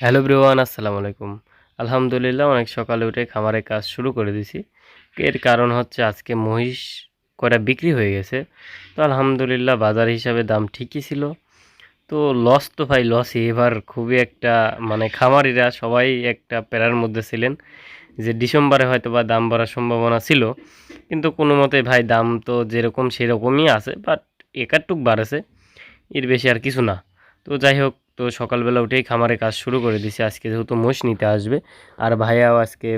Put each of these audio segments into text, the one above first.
Hello ব্রিওয়ান আসসালামু আলাইকুম। আলহামদুলিল্লাহ, অনেক সকালে উঠে খামারে কাজ শুরু করে দিছি। এর কারণ হচ্ছে আজকে মহিষ কটা বিক্রি হয়ে গেছে। তো আলহামদুলিল্লাহ, বাজার হিসাবে দাম ঠিকই ছিল। তো লস তো ভাই লসই এবার খুবই একটা মানে খামারিরা সবাই একটা প্যারার মধ্যে ছিলেন যে ডিসেম্বরে হয়তো বা দাম বাড়ার সম্ভাবনা ছিল। কিন্তু কোনো মতে ভাই দাম তো যেরকম সেরকমই আছে বাট একারটুক বাড়েছে। এর বেশি আর কিছু না। তো যাই হোক তো সকালবেলা উঠেই খামারে কাজ শুরু করে দিছি। আজকে যেহেতু মোষ নিতে আসবে, আর ভাইয়াও আজকে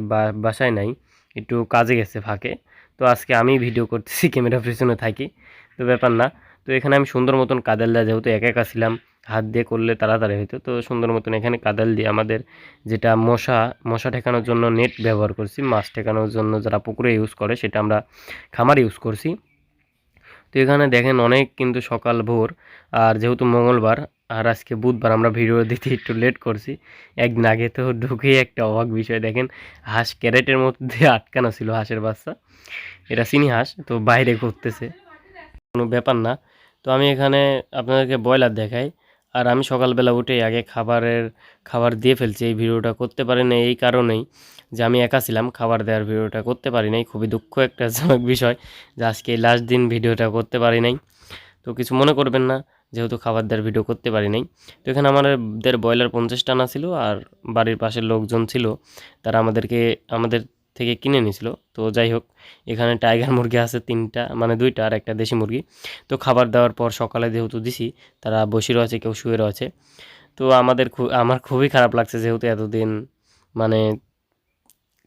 বাসায় নাই, একটু কাজে গেছে ফাঁকে। তো আজকে আমি ভিডিও করতেছি ক্যামেরা পিছনে থাকি। তো ব্যাপার না। তো এখানে আমি সুন্দর মতন কাদাল দেওয়া যেহেতু একা একা ছিলাম, হাত দিয়ে করলে তাড়াতাড়ি হতো তো সুন্দর মতন এখানে কাদাল দিয়ে আমাদের যেটা মশা মশা ঠেকানোর জন্য নেট ব্যবহার করছি, মাছ ঠেকানোর জন্য যারা পুকুরে ইউজ করে, সেটা আমরা খামার ইউজ করছি। তো এখানে দেখেন অনেক কিন্তু সকাল ভোর, আর যেহেতু মঙ্গলবার আর আজকে বুধবার আমরা ভিডিও দিতে একটু লেট করছি। একদিন আগে তো ঢুকেই একটা অবাক বিষয়, দেখেন হাঁস ক্যারেটের মধ্যে আটকানো ছিল হাঁসের বাচ্চা। এটা চিনি হাঁস, তো বাইরে ঘুরতেছে। কোনো ব্যাপার না। তো আমি এখানে আপনাদেরকে ব্রয়লার দেখাই। আর আমি সকালবেলা উঠে আগে খাবারের, খাবার দিয়ে ফেলছি, এই ভিডিওটা করতে পারি না এই কারণেই যে আমি একা ছিলাম, খাবার দেওয়ার ভিডিওটা করতে পারি নাই। খুবই দুঃখ একটা জনক বিষয় যে আজকে লাস্ট দিন ভিডিওটা করতে পারি নাই। তো কিছু মনে করবেন না। যেহেতু খাবার দেওয়ার ভিডিও করতে পারি নাই। তো এখানে আমাদের ব্রয়লার পঞ্চাশ টানা ছিল আর বাড়ির পাশের লোকজন ছিল, তারা আমাদেরকে, আমাদের থেকে কিনে নিয়েছিল। তো যাই হোক, এখানে টাইগার মুরগি আছে তিনটা মানে দুইটা আর একটা দেশি মুরগি। তো খাবার দেওয়ার পর সকালে যেহেতু দিছি, তারা বসে রয়েছে, কেউ শুয়ে রয়েছে। তো আমাদের আমার খুবই খারাপ লাগছে যেহেতু এতদিন মানে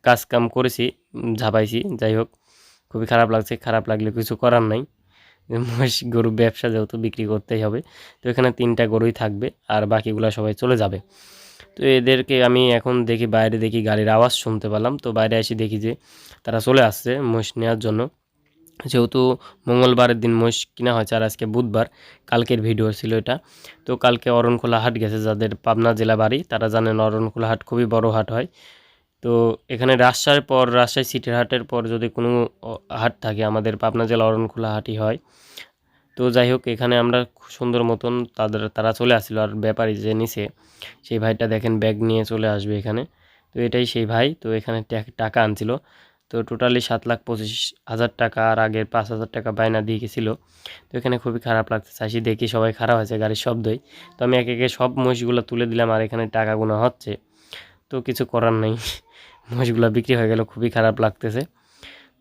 কাজ কাম করেছি ঝাপাইছি, যাই হোক, খুবই খারাপ লাগছে, খারাপ লাগলে কিছু করার নাই। মহিষ গরু ব্যবসা যেহেতু বিক্রি করতেই হবে, তো এখানে তিনটা গরুই থাকবে আর বাকিগুলো সবাই চলে যাবে। তো এদেরকে আমি এখন দেখি, বাইরে দেখি গাড়ির আওয়াজ শুনতে পেলাম, তো বাইরে এসে দেখি যে তারা চলে আসছে মহিষ নেওয়ার জন্য। যেহেতু মঙ্গলবারের দিন মহিষ কিনা হয়েছে আর আজকে বুধবার, কালকের ভিডিও ছিল এটা। তো কালকে অরণখোলা হাট গেছে যাদের পাবনা জেলা বাড়ি, তারা জানেন অরণখোলা হাট খুবই বড় হাট হয়। তো এখানে রাজশাহীর পর, রাজশাহী সিটির হাটের পর যদি কোনো হাট থাকে, আমাদের পাবনা জেলা অরণখোলা হাটই হয়। তো যাই হোক, এখানে আমরা সুন্দর মতন তাদের, তারা চলে আসছিল আর ব্যাপারী যে নিছে, সেই ভাইটা দেখেন ব্যাগ নিয়ে চলে আসবে এখানে। তো এটাই সেই ভাই, তো এখানে টাকা আনছিল। তো টোটালি সাত লাখ পঁচিশ হাজার টাকা আর আগের পাঁচ হাজার টাকা বায়না দিয়ে গেছিল। তো এখানে খুবই খারাপ লাগছে চাষি দেখি সবাই খারাপ হয়েছে গাড়ির শব্দই। তো আমি একে একে সব মহিষগুলো তুলে দিলাম আর এখানে টাকা টাকাগুলো হচ্ছে। তো কিছু করার নেই। মহিষগুলো বিক্রি হয়ে গেল, খুবই খারাপ লাগতেছে।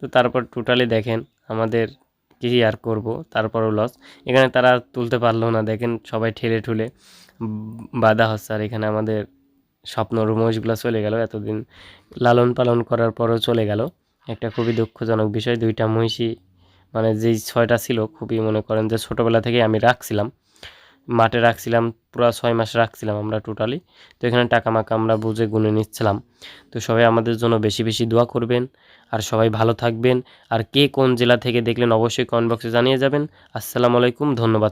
তো তারপর টোটালি দেখেন আমাদের কী আর করব, তারপরও লস এখানে তারা তুলতে পারল না, দেখেন সবাই ঠেলে ঠুলে বাধা হচ্ছে। আর এখানে আমাদের স্বপ্নর মহিষগুলো চলে গেল, এতদিন লালন পালন করার পরও চলে গেল। একটা খুবই দুঃখজনক বিষয়, দুইটা মহিষই মানে যেই ছয়টা ছিল, খুবই মনে করেন যে ছোটোবেলা থেকে আমি রাখছিলাম। মাঠে রাখছিলাম, পুরো ছয় মাস রাখছিলাম আমরা টোটালি তো এখানে টাকা মাকা আমরা বুঝে গুনে নিচ্ছিলাম। তো সবাই আমাদের জন্য বেশি বেশি দোয়া করবেন, আর সবাই ভালো থাকবেন। আর কে কোন জেলা থেকে দেখলেন অবশ্যই কমেন্ট বক্সে জানিয়ে যাবেন। আসসালামু আলাইকুম, ধন্যবাদ।